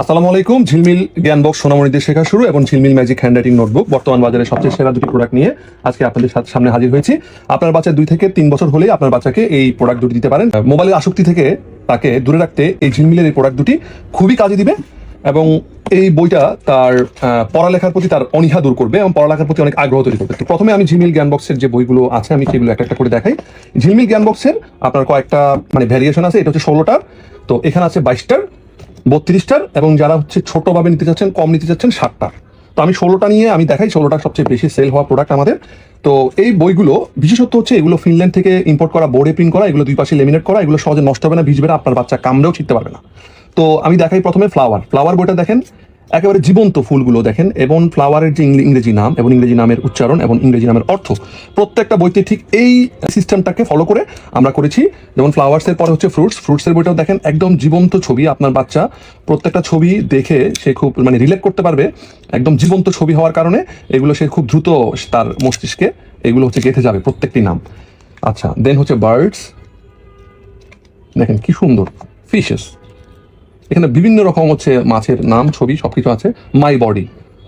আসসালামু আলাইকুম। ঝিলমিল জ্ঞান বক্স সোনামণিদের শেখা শুরু এবং ঝিলমিল ম্যাজিক হ্যান্ড রাইটিং নোটবুক বর্তমান বাজারে সবচেয়ে সেরা দুটি প্রোডাক্ট নিয়ে আজকে আপনাদের সামনে হাজির হয়েছি। আপনার বাচ্চা দুই থেকে তিন বছর হলেই আপনার বাচ্চাকে এই প্রোডাক্ট দুটি দিতে পারেন। মোবাইলের আসক্তি থেকে তাকে দূরে রাখতে এই ঝিলমিলের এই প্রোডাক্ট দুটি খুবই কাজে দিবে এবং এই বইটা তার পড়ালেখার প্রতি তার অনীহা দূর করবে এবং পড়ালেখার প্রতি অনেক আগ্রহ তৈরি করবে। তো প্রথমে আমি ঝিলমিল জ্ঞান বক্সের যে বইগুলো আছে, আমি সেগুলো একটা একটা করে দেখাই। ঝিলমিল জ্ঞান বক্সের আপনার কয়েকটা মানে ভ্যারিয়েশন আছে, এটা হচ্ছে ষোলোটার তো এখানে আছে বাইশটার। বত্রিশটার এবং যারা হচ্ছে ছোটভাবে নিতে চাচ্ছেন, কম নিতে চাচ্ছেন, ষাটটার। তো আমি ষোলোটা নিয়ে আমি দেখাই ষোলোটা সবচেয়ে বেশি সেল হওয়া প্রোডাক্ট আমাদের। তো এই বইগুলো বিশেষত হচ্ছে এগুলো ফিনল্যান্ড থেকে ইম্পোর্ট করা বোর্ডে প্রিন্ট করা, এগুলো দুই পাশে লেমিনেট করা, এগুলো সহজে নষ্ট হবে না, ভিজবে না, আপনার বাচ্চা কামড়েও ছিটতে পারবে না। তো আমি দেখাই প্রথমে ফ্লাওয়ার ফ্লাওয়ার বইটা দেখেন একেবারে জীবন্ত ফুলগুলো দেখেন এবং ফ্লাওয়ারের যে ইংরেজি নাম এবং ইংরেজি নামের উচ্চারণ এবং ইংরেজি নামের অর্থ, প্রত্যেকটা বইতে ঠিক এই সিস্টেমটাকে ফলো করে আমরা করেছি। যেমন ফ্লাওয়ার্সের পরে হচ্ছে ফ্রুটস ফ্রুটসের বইটাও দেখেন একদম জীবন্ত ছবি আপনার বাচ্চা। প্রত্যেকটা ছবি দেখে সে খুব মানে রিলেট করতে পারবে একদম জীবন্ত ছবি হওয়ার কারণে। এগুলো সে খুব দ্রুত তার মস্তিষ্কে এগুলো হচ্ছে গেঁথে যাবে প্রত্যেকটি নাম। আচ্ছা দেন হচ্ছে বার্ডস দেখেন কি সুন্দর ফিশেস এখানে বিভিন্ন রকম হচ্ছে মাছের নাম, ছবি, সবকিছু আছে। মাই বডি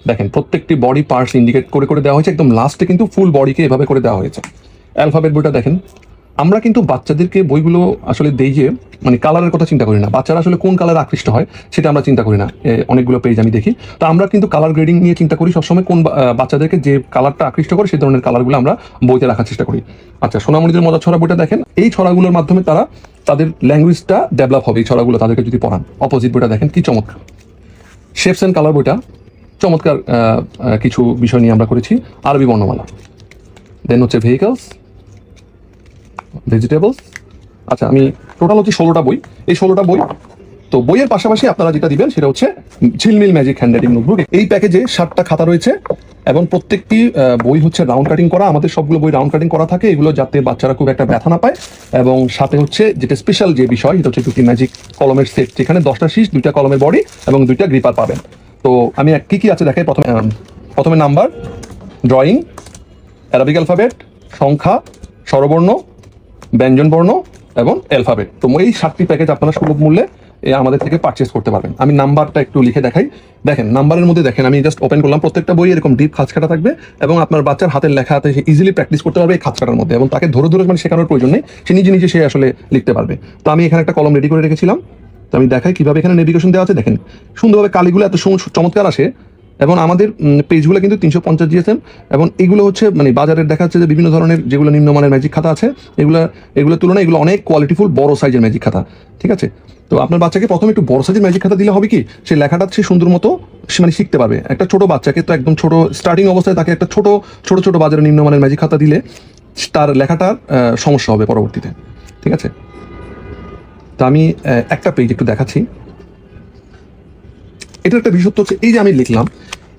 দেখেন, প্রত্যেকটি বডি পার্টস ইন্ডিকেট করে করে দেওয়া হয়েছে। একদম লাস্টে কিন্তু ফুল বডিকে এভাবে করে দেওয়া হয়েছে। অ্যালফাবেট বইটা দেখেন। আমরা কিন্তু বাচ্চাদেরকে বইগুলো আসলে দেই যে মানে কালারের কথা চিন্তা করি না। বাচ্চারা আসলে কোন কালার আকৃষ্ট হয়, সেটা আমরা চিন্তা করি না। অনেকগুলো পেজ আমি দেখি। তো আমরা কিন্তু কালার গ্রেডিং নিয়ে চিন্তা করি সবসময়, কোন বাচ্চাদেরকে যে কালারটা আকৃষ্ট করে, সেই ধরনের কালারগুলো আমরা বইতে রাখার চেষ্টা করি। আচ্ছা সোনামণিদের মজা ছড়া বইটা দেখেন। এই ছড়াগুলোর মাধ্যমে তারা তাদের ল্যাঙ্গুয়েজটা ডেভেলপ হবে এই ছড়াগুলো তাদেরকে যদি পড়ান। অপোজিট বইটা দেখেন কি চমৎকার। শেপস অ্যান্ড কালার বইটা, চমৎকার কিছু বিষয় নিয়ে আমরা করেছি। আরবি বর্ণমালা। দেন হচ্ছে ভেহিকলস ভেজিটেবলস আচ্ছা আমি টোটাল হচ্ছে ষোলোটা বই। এই ষোলোটা বই তো বইয়ের পাশাপাশি আপনারা যেটা দিবেন সেটা হচ্ছে ঝিলমিল ম্যাজিক হ্যান্ডরাইটিং নোটবুক। এই প্যাকেজে সাতটা খাতা রয়েছে এবং প্রত্যেকটি বই হচ্ছে রাউন্ড কাটিং করা। আমাদের সবগুলো বই রাউন্ড কাটিং করা থাকে। এগুলো যাতে বাচ্চারা খুব একটা ব্যথা না পায় এবং সাথে হচ্ছে যেটা স্পেশাল যে বিষয় সেটা হচ্ছে দুটি ম্যাজিক কলমের সেট, যেখানে দশটা শীষ, দুইটা কলমের বডি এবং দুইটা গ্রিপার পাবেন। তো আমি এক- কি কি আছে দেখাই? প্রথমে প্রথমে নাম্বার ড্রয়িং অ্যারাবিক অ্যালফাবেট সংখ্যা, স্বরবর্ণ, ব্যঞ্জনবর্ণ এবং অ্যালফাবেট তো এই সাতটি প্যাকেজ আপনারা সুলভ মূল্যে আমাদের থেকে পারচেস করতে পারবেন। আমি নাম্বারটা একটু লিখে দেখাই। দেখেন নাম্বারের মধ্যে দেখেন, আমি জাস্ট ওপেন করলাম, প্রত্যেকটা বই এরকম ডিপ খাঁচ কাটা থাকবে এবং আপনার বাচ্চার হাতের লেখা হাতে সে ইজিলি প্র্যাকটিস করতে পারবে এই খাঁচ কাটার মধ্যে এবং তাকে ধরে ধরে মানে শেখানোর প্রয়োজন নেই, সে নিজে নিজে সে আসলে লিখতে পারবে। তো আমি এখানে একটা কলম রেডি করে রেখেছিলাম। তো আমি দেখাই কীভাবে এখানে নেভিগেশন দেওয়া আছে। দেখেন, সুন্দরভাবে কালিগুলো এত চমৎকার আসে। এবং আমাদের পেজগুলো কিন্তু তিনশো পঞ্চাশ জিএসএম এবং এগুলো হচ্ছে মানে বাজারের দেখা যাচ্ছে যে বিভিন্ন ধরনের যেগুলো নিম্নমানের ম্যাজিক খাতা আছে, এগুলো, এগুলোর তুলনায় এগুলো অনেক কোয়ালিটিফুল বড় সাইজের ম্যাজিক খাতা, ঠিক আছে? তো আপনার বাচ্চাকে প্রথমে একটু বড় সাইজের ম্যাজিক খাতা দিলে হবে কি, সে লেখাটা সে সুন্দর মতো সে মানে শিখতে পারবে। একটা ছোট বাচ্চাকে তো একদম ছোট স্টার্টিং অবস্থায় তাকে একটা ছোট ছোট ছোট বাজারের নিম্নমানের ম্যাজিক খাতা দিলে তার লেখাটার সমস্যা হবে পরবর্তীতে, ঠিক আছে? তো আমি একটা পেজ একটু দেখাচ্ছি। এটার একটা বিশেষত্ব হচ্ছে, এই যে আমি লিখলাম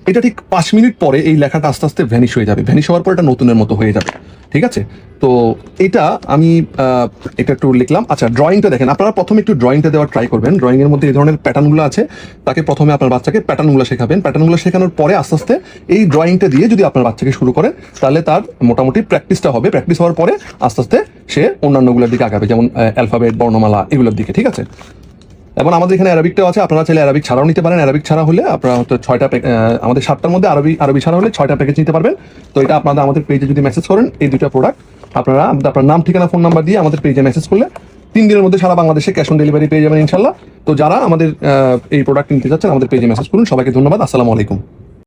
এটা ঠিক পাঁচ মিনিট পরে এই লেখাটা আস্তে আস্তে ভ্যানিশ হয়ে যাবে। ভ্যানিশ হওয়ার পর এটা নতুনের মতো হয়ে যাবে। ঠিক আছে? তো এটা আমি এটা একটু লিখলাম। আচ্ছা ড্রয়িংটা দেখেন। আপনারা প্রথমে একটু ড্রয়িংটা দেওয়ার ট্রাই করবেন। ড্রয়িং এর মধ্যে এই ধরনের প্যাটার্নগুলো আছে, তাকে প্রথমে আপনার বাচ্চাকে প্যাটার্নগুলো শেখাবেন। প্যাটার্নগুলো শেখানোর পরে আস্তে আস্তে এই ড্রয়িংটা দিয়ে যদি আপনার বাচ্চাকে শুরু করেন তাহলে তার মোটামুটি প্র্যাকটিসটা হবে। প্র্যাকটিস হওয়ার পরে আস্তে আস্তে সে অন্যান্যগুলোর দিকে আগাবে, যেমন অ্যালফাবেট বর্ণমালা, এগুলোর দিকে। ঠিক আছে? এবং আমাদের এখানে অ্যারাবিকটাও আছে, আপনারা চাইলে অ্যারাবিক ছাড়াও নিতে পারেন। অ্যারাবিক ছাড়া হলে আপনারা হয়তো ছয়টা আমাদের সাতটার মধ্যে আরবি আরবি ছাড়া হলে ছয়টা প্যাকেজ নিতে পারবেন। তো এটা আপনাদের আমাদের পেজে যদি মেসেজ করেন, এই দুটা প্রোডাক্ট আপনারা আপনার নাম, ঠিকানা ফোন নাম্বার দিয়ে আমাদের পেজে মেসেজ করলে তিন দিনের মধ্যে সারা বাংলাদেশে ক্যাশ অন ডেলিভারি পেয়ে যাবেন ইনশাল্লাহ। তো যারা আমাদের এই প্রোডাক্ট নিতে যাচ্ছেন আমাদের পেজে মেসেজ করুন। সবাইকে ধন্যবাদ। আসসালামু আলাইকুম।